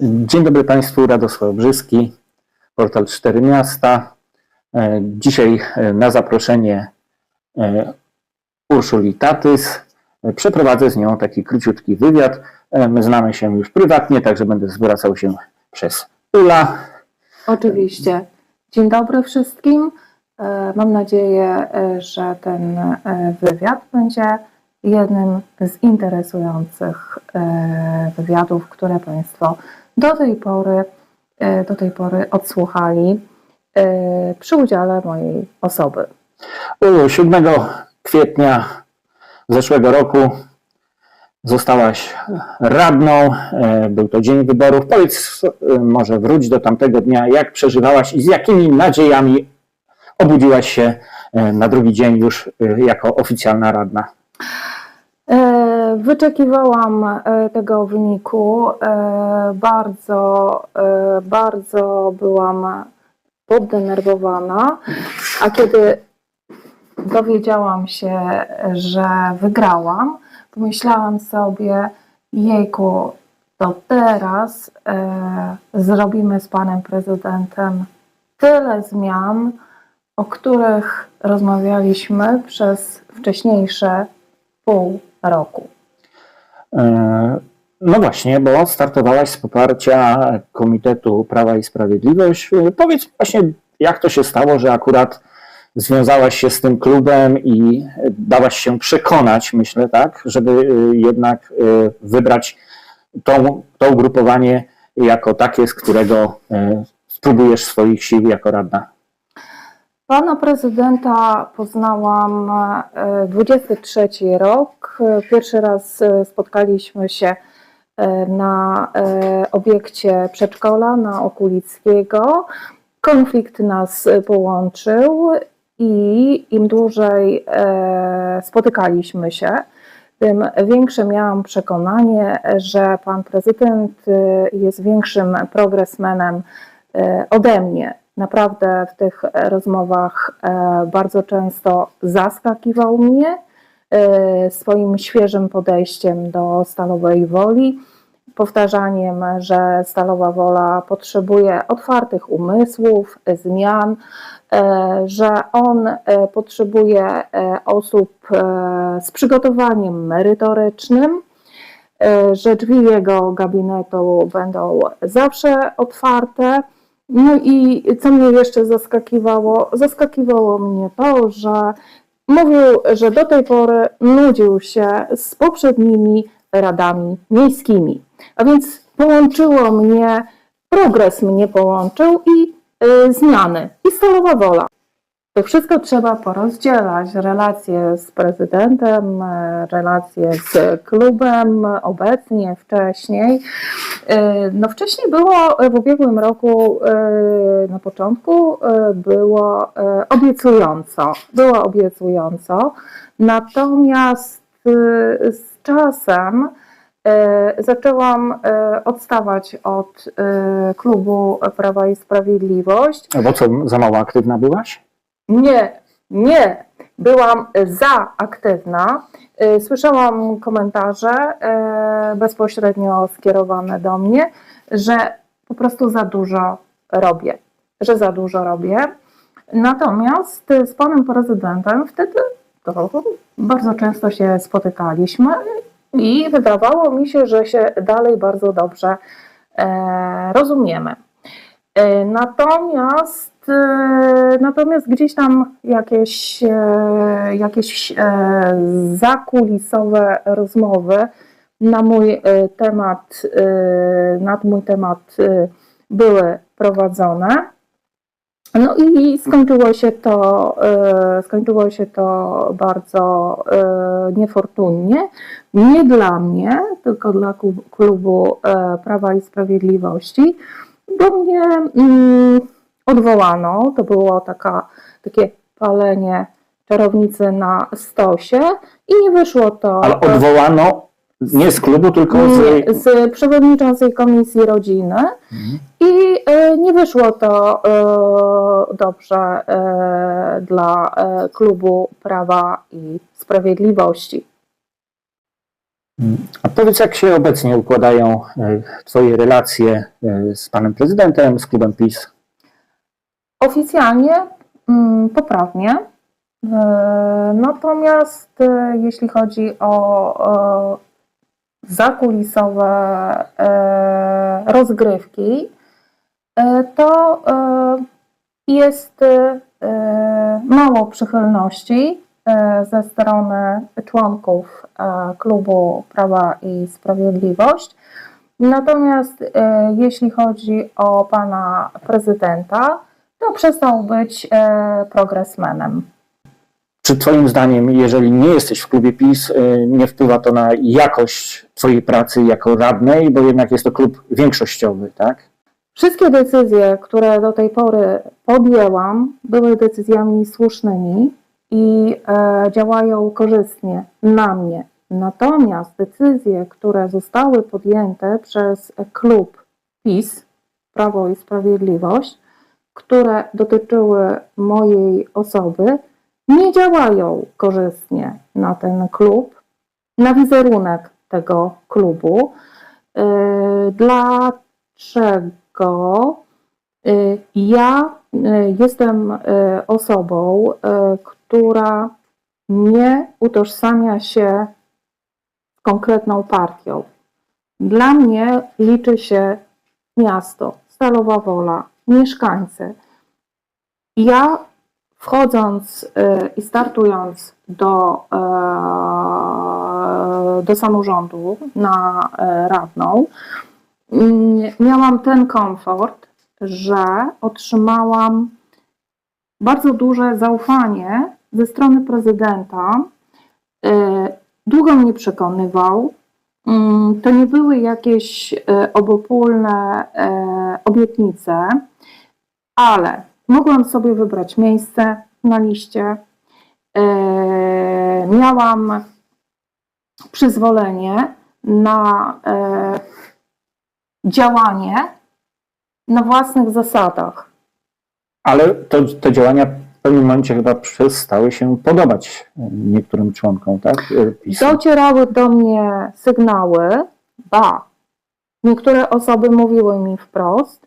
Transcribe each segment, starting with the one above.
Dzień dobry Państwu, Radosław Brzyski, portal Cztery Miasta. E, Dzisiaj e, na zaproszenie e, Urszuli Tatys przeprowadzę z nią taki króciutki wywiad. My znamy się już prywatnie, także będę zwracał się przez Ula. Oczywiście. Dzień dobry wszystkim. Mam nadzieję, że ten wywiad będzie jednym z interesujących wywiadów, które Państwo do tej pory, e, do tej pory odsłuchali e, przy udziale mojej osoby. Ulu, 7 kwietnia zeszłego roku zostałaś radną. e, Był to dzień wyborów. Powiedz, może wróć do tamtego dnia, jak przeżywałaś i z jakimi nadziejami obudziłaś się na drugi dzień już jako oficjalna radna. Wyczekiwałam e, tego wyniku. E, Bardzo, e, bardzo byłam poddenerwowana, a kiedy dowiedziałam się, że wygrałam, pomyślałam sobie, jejku, to teraz zrobimy z panem prezydentem tyle zmian, o których rozmawialiśmy przez wcześniejsze pół roku. E, No właśnie, bo startowałaś z poparcia Komitetu Prawa i Sprawiedliwość. E, Powiedz właśnie, jak to się stało, że akurat związałaś się z tym klubem i dałaś się przekonać, myślę, tak, żeby e, jednak wybrać tą, to ugrupowanie jako takie, z którego spróbujesz swoich sił jako radna. Pana prezydenta poznałam e, 23 rok. E, Pierwszy raz e, spotkaliśmy się e, na obiekcie przedszkola na Okulickiego. Konflikt nas połączył i im dłużej spotykaliśmy się, tym większe miałam przekonanie, że pan prezydent jest większym progresmenem ode mnie. Naprawdę w tych rozmowach e, bardzo często zaskakiwał mnie e, swoim świeżym podejściem do stalowej woli, powtarzaniem, że stalowa wola potrzebuje otwartych umysłów, zmian, e, że on e, potrzebuje e, osób e, z przygotowaniem merytorycznym, e, że drzwi jego gabinetu będą zawsze otwarte. No i co mnie jeszcze zaskakiwało? Zaskakiwało mnie to, że mówił, że do tej pory nudził się z poprzednimi radami miejskimi. A więc połączyło mnie, progres mnie połączył i y, zmiany, i stalowa wola. To wszystko trzeba porozdzielać. Relacje z prezydentem, e, relacje z klubem, obecnie, wcześniej. E, No wcześniej było e, w ubiegłym roku, na początku było obiecująco. Było obiecująco. Natomiast z czasem zaczęłam odstawać od klubu Prawa i Sprawiedliwość. No Bo co, za mało aktywna byłaś? Nie, nie. Byłam za aktywna. Y, Słyszałam komentarze e, bezpośrednio skierowane do mnie, że po prostu za dużo robię, że za dużo robię. Natomiast z panem prezydentem wtedy bardzo często się spotykaliśmy i wydawało mi się, że się dalej bardzo dobrze e, rozumiemy. E, Natomiast, e, natomiast gdzieś tam jakieś, e, jakieś e, zakulisowe rozmowy na mój e, temat, e, na mój temat e, były prowadzone. No i skończyło się to, e, skończyło się to bardzo e, niefortunnie. Nie dla mnie, tylko dla klub- klubu e, Prawa i Sprawiedliwości bo mnie mm, odwołano. To było taka, takie palenie czarownicy na stosie i nie wyszło to Ale odwołano nie z klubu, tylko z... nie, z przewodniczącej Komisji Rodziny Mhm. i e, nie wyszło to e, dobrze e, dla klubu Prawa i Sprawiedliwości. A powiedz, jak się obecnie układają Twoje relacje z panem prezydentem, z klubem PiS? Oficjalnie mm, poprawnie. Natomiast e, jeśli chodzi o zakulisowe e, rozgrywki, e, to jest mało przychylności ze strony członków klubu Prawa i Sprawiedliwość. Natomiast jeśli chodzi o pana prezydenta, to przestał być e, progresmenem. Czy Twoim zdaniem, jeżeli nie jesteś w klubie PiS, e, nie wpływa to na jakość Twojej pracy jako radnej, bo jednak jest to klub większościowy, tak? Wszystkie decyzje, które do tej pory podjęłam, były decyzjami słusznymi i e, działają korzystnie na mnie. Natomiast decyzje, które zostały podjęte przez klub PiS, Prawo i Sprawiedliwość, które dotyczyły mojej osoby, nie działają korzystnie na ten klub, na wizerunek tego klubu. Yy, Dlaczego? Yy, Ja yy, jestem osobą, która nie utożsamia się z konkretną partią. Dla mnie liczy się miasto, Stalowa Wola, mieszkańcy. Ja wchodząc y, i startując do, e, do samorządu na e, radną, mm, miałam ten komfort, że otrzymałam bardzo duże zaufanie ze strony prezydenta. Y, Długo mnie przekonywał. Mm, To nie były jakieś e, obopólne e, obietnice, ale mogłam sobie wybrać miejsce na liście. E, Miałam przyzwolenie na działanie na własnych zasadach. Ale to, te działania pewnym momencie chyba przestały się podobać niektórym członkom, tak? e, PiSu. Docierały do mnie sygnały, ba, niektóre osoby mówiły mi wprost,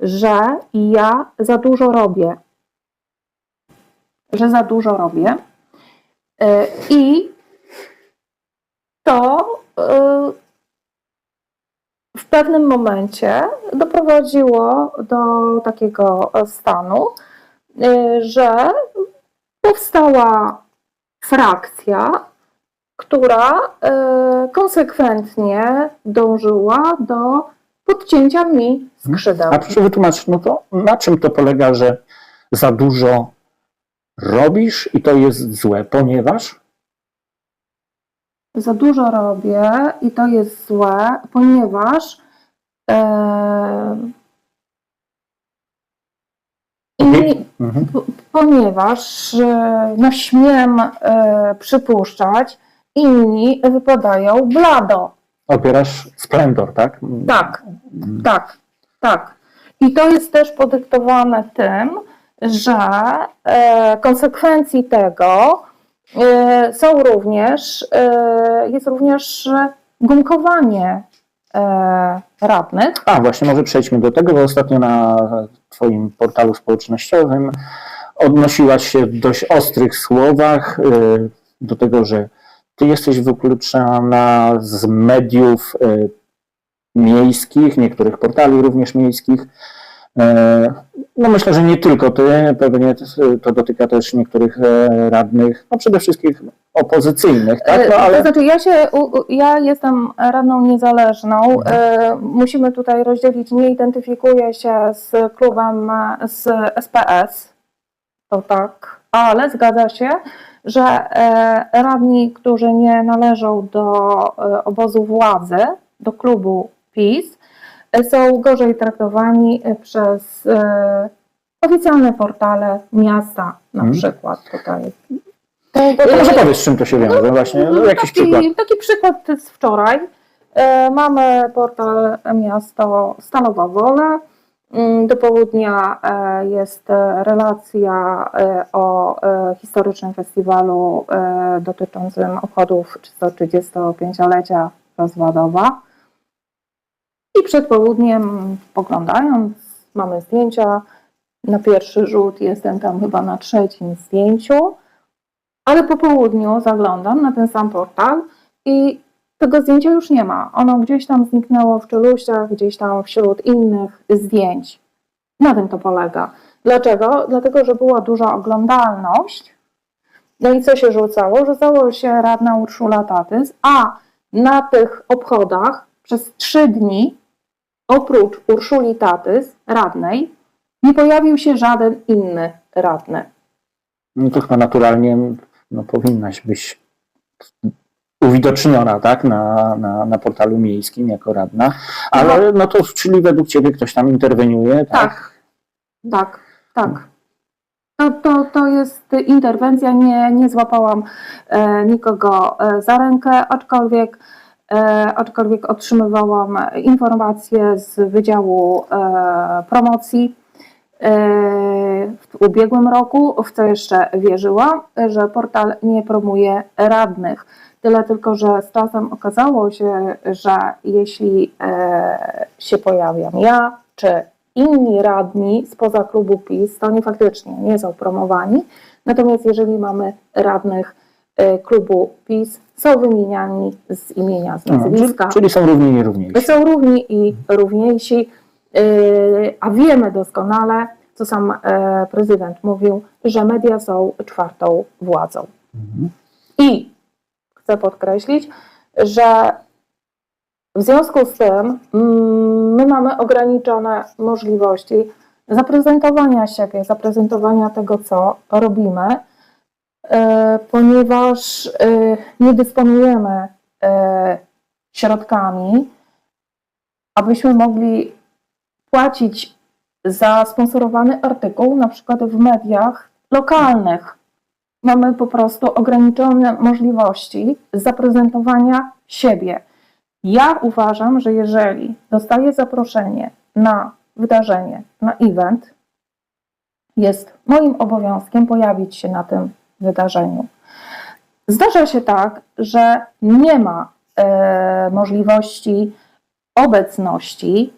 że ja za dużo robię. Że za dużo robię. E, I to e, w pewnym momencie doprowadziło do takiego stanu, że powstała frakcja, która e, konsekwentnie dążyła do podcięcia mi skrzydeł. A proszę wytłumaczyć, no to na czym to polega, że za dużo robisz i to jest złe, ponieważ Za dużo robię i to jest złe, ponieważ e, Mhm. ponieważ e, no śmiem e, przypuszczać, inni wypadają blado. opierasz splendor, tak? Tak, tak, tak. I to jest też podyktowane tym, że e, konsekwencji tego są również, jest również gumkowanie radnych. A, właśnie może przejdźmy do tego, bo ostatnio na Twoim portalu społecznościowym odnosiłaś się w dość ostrych słowach y, do tego, że Ty jesteś wykluczana z mediów y, miejskich, niektórych portali również miejskich. No myślę, że nie tylko Ty, pewnie to dotyka też niektórych e, radnych, no przede wszystkim opozycyjnych, tak? No, E, ale To znaczy, ja, się, ja jestem radną niezależną. Mhm. E, Musimy tutaj rozdzielić, nie identyfikuję się z klubem z SPS, to tak, ale zgadza się, że radni, którzy nie należą do obozu władzy, do klubu PiS, są gorzej traktowani e, przez e, oficjalne portale miasta, na Mhm. przykład tutaj. to może powiedz, z czym to się wiąże właśnie, no, jakiś taki, przykład. Taki przykład z wczoraj. E, Mamy portal miasto Stalowa Wola. Mm, Do południa e, jest e, relacja e, o e, historycznym festiwalu e, dotyczącym obchodów 135-lecia Rozładowa. I przed południem, poglądając, mamy zdjęcia. Na pierwszy rzut jestem tam chyba na trzecim zdjęciu, ale po południu zaglądam na ten sam portal i tego zdjęcia już nie ma. Ono gdzieś tam zniknęło w czeluściach, gdzieś tam wśród innych zdjęć. Na tym to polega. Dlaczego? Dlatego, że była duża oglądalność. No i co się rzucało? Rzucało się radna Urszula Tatys, a na tych obchodach przez trzy dni, oprócz Urszuli Tatys, radnej, nie pojawił się żaden inny radny. No to chyba naturalnie no, powinnaś być uwidoczniona tak, na, na, na portalu miejskim jako radna, ale no to czyli według Ciebie ktoś tam interweniuje, tak? Tak, tak, tak. To, to, to jest interwencja, nie, nie złapałam e, nikogo e, za rękę, aczkolwiek, aczkolwiek otrzymywałam informacje z Wydziału e, Promocji e, w ubiegłym roku, w co jeszcze wierzyłam, że portal nie promuje radnych. Tyle tylko, że z czasem okazało się, że jeśli e, się pojawiam ja, czy inni radni spoza klubu PiS, to oni faktycznie nie są promowani. Natomiast jeżeli mamy radnych e, klubu PiS, są wymieniani z imienia, z No, czyli, nazwiska. czyli są równi i nierówniejsi. Są równi i równiejsi, yy, a wiemy doskonale, co sam e, prezydent mówił, że media są czwartą władzą. Mhm. I chcę podkreślić, że w związku z tym mm, my mamy ograniczone możliwości zaprezentowania siebie, zaprezentowania tego, co robimy, e, ponieważ e, nie dysponujemy e, środkami, abyśmy mogli płacić za sponsorowany artykuł, na przykład w mediach lokalnych. Mamy po prostu ograniczone możliwości zaprezentowania siebie. Ja uważam, że jeżeli dostaję zaproszenie na wydarzenie, na event, jest moim obowiązkiem pojawić się na tym wydarzeniu. Zdarza się tak, że nie ma e, możliwości obecności,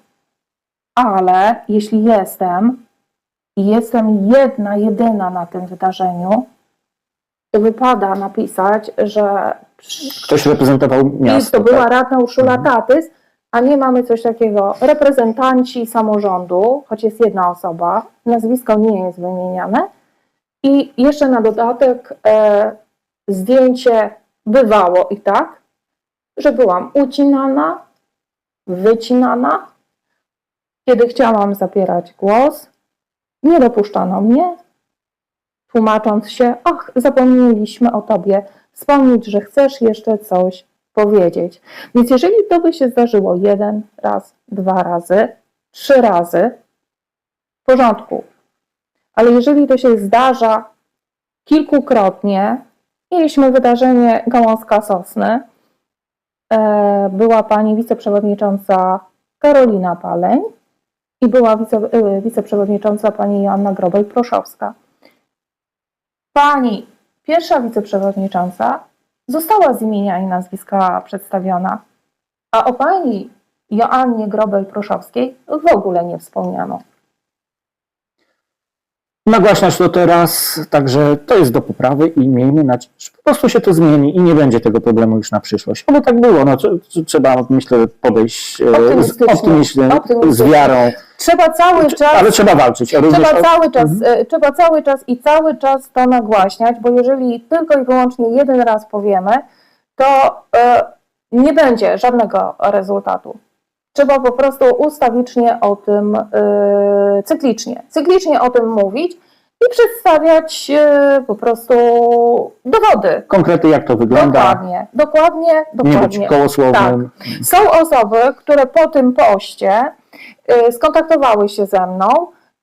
ale jeśli jestem i jestem jedna, jedyna na tym wydarzeniu, to wypada napisać, że Ktoś reprezentował miasto. to była tak? radna Urszula Mhm. Tatys, a nie mamy coś takiego reprezentanci samorządu, choć jest jedna osoba, nazwisko nie jest wymieniane i jeszcze na dodatek e, zdjęcie bywało i tak, że byłam ucinana, wycinana, kiedy chciałam zabierać głos, nie dopuszczano mnie, tłumacząc się, ach, zapomnieliśmy o tobie, wspomnieć, że chcesz jeszcze coś powiedzieć. Więc jeżeli to by się zdarzyło jeden raz, dwa razy, trzy razy, w porządku. Ale jeżeli to się zdarza kilkukrotnie, mieliśmy wydarzenie Gałązka Sosny, e, była pani wiceprzewodnicząca Karolina Paleń i była wice, e, wiceprzewodnicząca pani Joanna Grobel-Proszowska. Pani pierwsza wiceprzewodnicząca została z imienia i nazwiska przedstawiona, a o pani Joannie Grobel-Proszowskiej w ogóle nie wspomniano. Nagłaśniasz to teraz, także to jest do poprawy i miejmy nadzieję, że po prostu się to zmieni i nie będzie tego problemu już na przyszłość. Bo tak było, no, tr- tr- trzeba myślę podejść e, z, Optymistycznie. optymistycznie, z Optymistycznie. wiarą, Trzeba cały czas ale trzeba walczyć. Trzeba o- cały, czas, Mhm. e, trzeba cały czas i cały czas to nagłaśniać, bo jeżeli tylko i wyłącznie jeden raz powiemy, to e, nie będzie żadnego rezultatu. Trzeba po prostu ustawicznie o tym, e, cyklicznie, cyklicznie o tym mówić i przedstawiać e, po prostu dowody. Konkrety, jak to wygląda, Dokładnie, dokładnie, nie być dokładnie. kołosłownym. Są osoby, które po tym poście y, skontaktowały się ze mną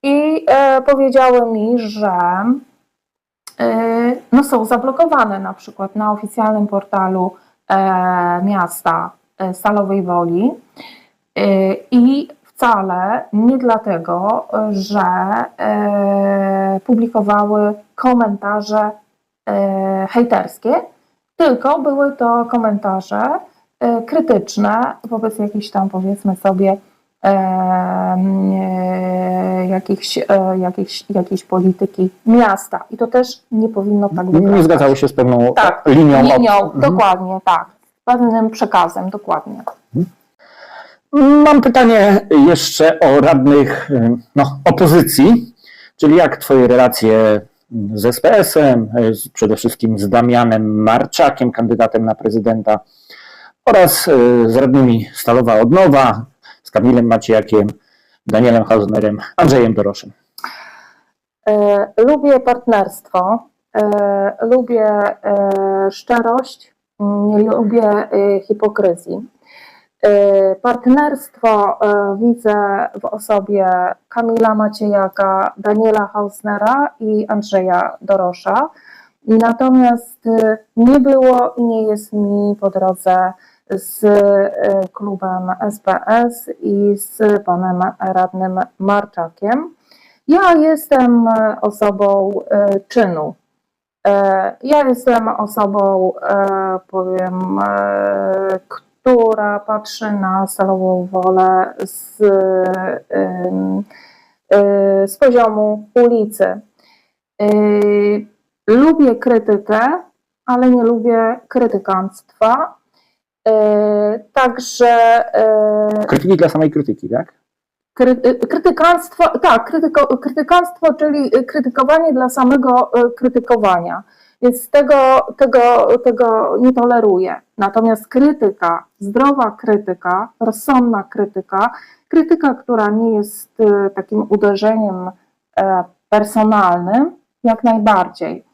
i powiedziały mi, że y, no, są zablokowane na przykład na oficjalnym portalu e, miasta e, Stalowej Woli. I wcale nie dlatego, że e, publikowały komentarze e, hejterskie, tylko były to komentarze e, krytyczne wobec jakichś tam powiedzmy sobie jakichś, e, jakichś, jakiejś polityki miasta. I to też nie powinno tak wyglądać. Nie zgadzały się z pewną Tak, linią. Linią, Mhm. dokładnie, tak. Z pewnym przekazem, dokładnie. Mam pytanie jeszcze o radnych no, opozycji, czyli jak Twoje relacje z SPS-em, y, z- przede wszystkim z Damianem Marczakiem, kandydatem na prezydenta, oraz y, z radnymi Stalowa Odnowa, z Kamilem Maciejakiem, Danielem Hausnerem, Andrzejem Doroszem. E, lubię partnerstwo, e, lubię e, szczerość, nie lubię e, hipokryzji. E, partnerstwo e, widzę w osobie Kamila Maciejaka, Daniela Hausnera i Andrzeja Dorosza. Natomiast e, nie było i nie jest mi po drodze z klubem SPS i z panem radnym Marczakiem. Ja jestem osobą czynu. Ja jestem osobą, powiem, e, która patrzy na stalową wolę z, e, z poziomu ulicy. E, Lubię krytykę, ale nie lubię krytykanstwa. E, Także Krytyki dla samej krytyki, tak? Y, krytykanstwo, tak, krytyko, krytykanstwo, czyli krytykowanie dla samego y, krytykowania. Więc tego, tego, tego nie toleruję. Natomiast krytyka, zdrowa krytyka, rozsądna krytyka, krytyka, która nie jest y, takim uderzeniem personalnym, jak najbardziej.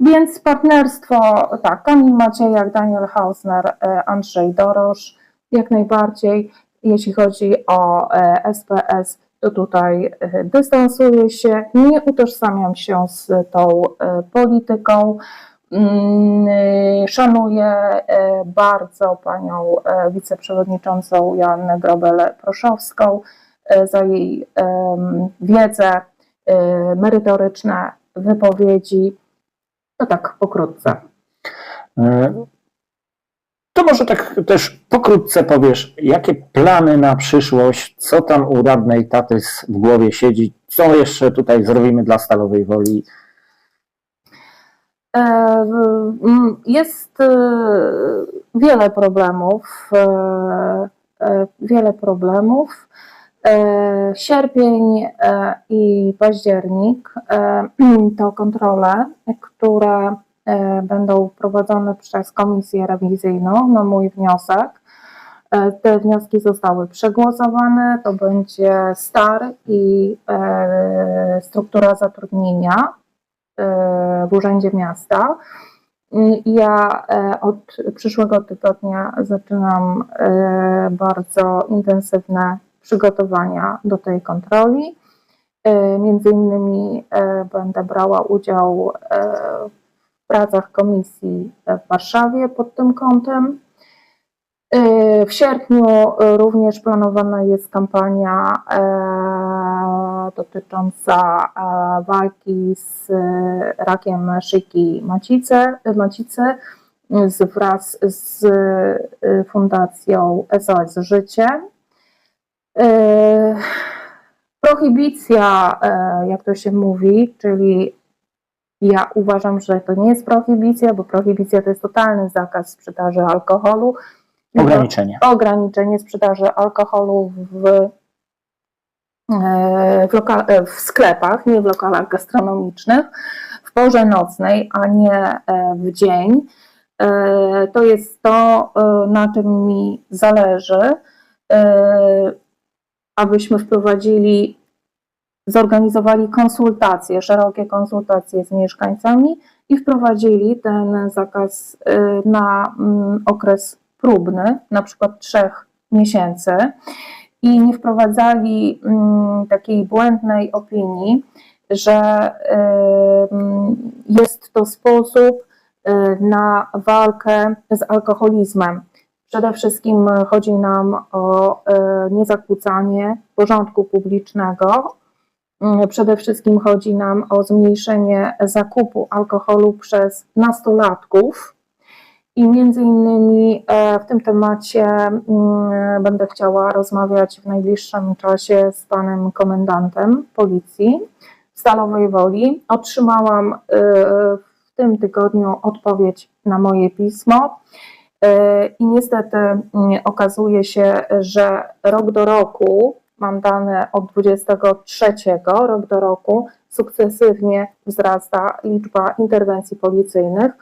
Więc partnerstwo, tak, Kamil Maciejak, Daniel Hausner, Andrzej Dorosz, jak najbardziej. Jeśli chodzi o e, SPS, to tutaj e, dystansuję się, nie utożsamiam się z tą e, polityką. Mm, e, Szanuję e, bardzo panią e, wiceprzewodniczącą Joannę Grobel-Proszowską e, za jej wiedzę, e, merytoryczne wypowiedzi. To tak pokrótce. To może tak też pokrótce powiesz, jakie plany na przyszłość, co tam u radnej Tatys w głowie siedzi, co jeszcze tutaj zrobimy dla Stalowej Woli. E, Jest e, wiele problemów, e, wiele problemów. Sierpień i październik to kontrole, które będą prowadzone przez komisję rewizyjną na mój wniosek. E, Te wnioski zostały przegłosowane. To będzie STAR i e, struktura zatrudnienia e, w Urzędzie Miasta. Ja e, od przyszłego tygodnia zaczynam e, bardzo intensywne przygotowania do tej kontroli. E, Między innymi e, będę brała udział e, w pracach komisji w Warszawie pod tym kątem. E, W sierpniu również planowana jest kampania e, dotycząca e, walki z e, rakiem szyjki macicy, macicy wraz z Fundacją SOS Życie. Prohibicja, jak to się mówi, czyli ja uważam, że to nie jest prohibicja, bo prohibicja to jest totalny zakaz sprzedaży alkoholu. Ograniczenie. Ograniczenie sprzedaży alkoholu w, e, w, loka- e, w sklepach, nie w lokalach gastronomicznych, w porze nocnej, a nie e, w dzień. To jest to, na czym mi zależy, abyśmy wprowadzili, zorganizowali konsultacje, szerokie konsultacje z mieszkańcami i wprowadzili ten zakaz e, na mm, okres próbny, na przykład trzech miesięcy, i nie wprowadzali mm, takiej błędnej opinii, że ym, jest to sposób y, na walkę z alkoholizmem. Przede wszystkim chodzi nam o niezakłócanie porządku publicznego. Mm, Przede wszystkim chodzi nam o zmniejszenie zakupu alkoholu przez nastolatków. I między innymi e, w tym temacie mm, będę chciała rozmawiać w najbliższym czasie z panem komendantem policji w Stalowej Woli. Otrzymałam e, w tym tygodniu odpowiedź na moje pismo. E, I niestety mm, okazuje się, że rok do roku, mam dane od 23, rok do roku, sukcesywnie wzrasta liczba interwencji policyjnych,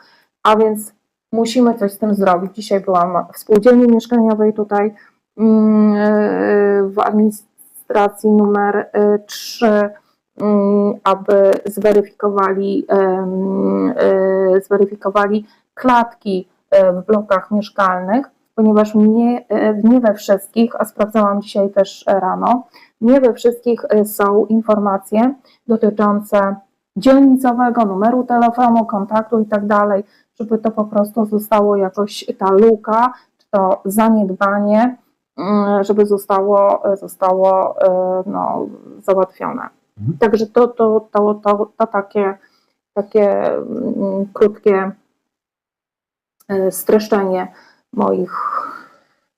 a więc musimy coś z tym zrobić. Dzisiaj byłam w spółdzielni mieszkaniowej tutaj mm, w administracji numer 3, aby zweryfikowali, e, zweryfikowali klatki e, w blokach mieszkalnych, ponieważ nie, e, nie we wszystkich, a sprawdzałam dzisiaj też rano, nie we wszystkich e, są informacje dotyczące dzielnicowego numeru telefonu, kontaktu i tak dalej, żeby to po prostu zostało jakoś ta luka, czy to zaniedbanie, mm, żeby zostało, zostało e, no, załatwione. Mhm. Także to, to, to, to, to takie, takie mm, krótkie streszczenie moich.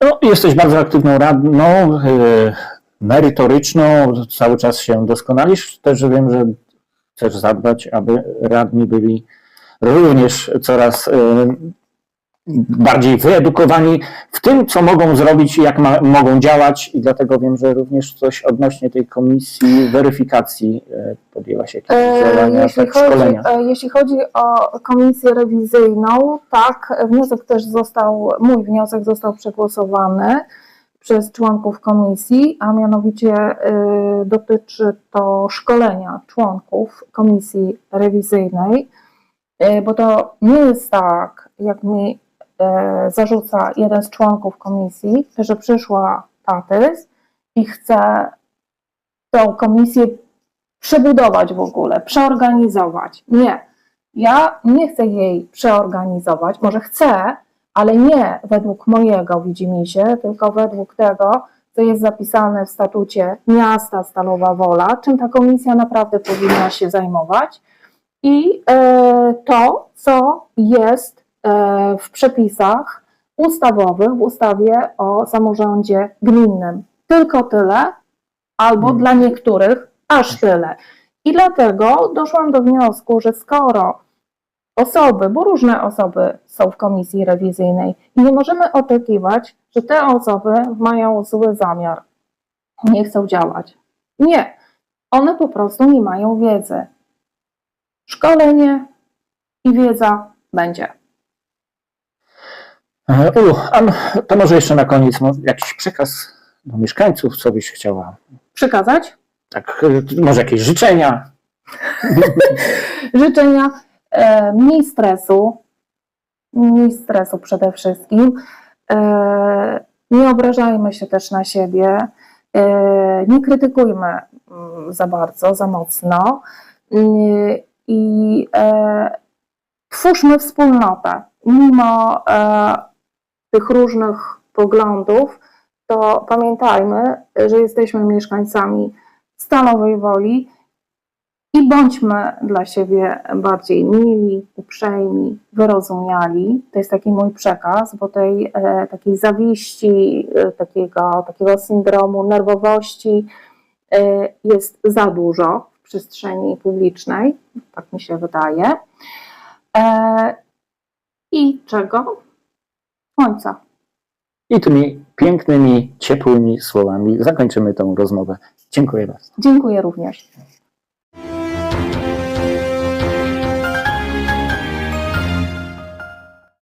No, jesteś bardzo aktywną radną, e, merytoryczną, cały czas się doskonalisz. Też wiem, że chcesz zadbać, aby radni byli również coraz e, bardziej wyedukowani w tym, co mogą zrobić i jak ma, mogą działać i dlatego wiem, że również coś odnośnie tej komisji weryfikacji e, podjęłaś jakieś działania, E, Jeśli tak, chodzi, szkolenia. e, jeśli chodzi o komisję rewizyjną, tak, wniosek też został, mój wniosek został przegłosowany przez członków komisji, a mianowicie dotyczy to szkolenia członków komisji rewizyjnej, bo to nie jest tak, jak mi zarzuca jeden z członków komisji, że przyszła Tatys i chce tą komisję przebudować w ogóle, przeorganizować. Nie. Ja nie chcę jej przeorganizować, może chcę, ale nie według mojego widzimisię, tylko według tego, co jest zapisane w statucie miasta Stalowa Wola, czym ta komisja naprawdę powinna się zajmować i e, to, co jest e, w przepisach ustawowych, w ustawie o samorządzie gminnym. Tylko tyle, albo Hmm. dla niektórych aż tyle. I dlatego doszłam do wniosku, że skoro osoby, bo różne osoby są w komisji rewizyjnej i nie możemy oczekiwać, że te osoby mają zły zamiar, nie chcą działać. Nie. One po prostu nie mają wiedzy. Szkolenie i wiedza będzie. E, Ulu, to może jeszcze na koniec mo- jakiś przekaz do mieszkańców, co byś chciała? Przekazać Tak, e, może jakieś życzenia? życzenia e, mniej stresu, mniej stresu przede wszystkim. Nie obrażajmy się też na siebie, nie krytykujmy mm, za bardzo, za mocno i twórzmy wspólnotę. Mimo tych różnych poglądów, to pamiętajmy, że jesteśmy mieszkańcami Stalowej Woli i bądźmy dla siebie bardziej mili, uprzejmi, wyrozumiali. To jest taki mój przekaz, bo tej e, takiej zawiści, e, takiego, takiego syndromu nerwowości e, jest za dużo w przestrzeni publicznej, tak mi się wydaje. E, I czego? I tymi pięknymi, ciepłymi słowami zakończymy tę rozmowę. Dziękuję bardzo. Dziękuję również.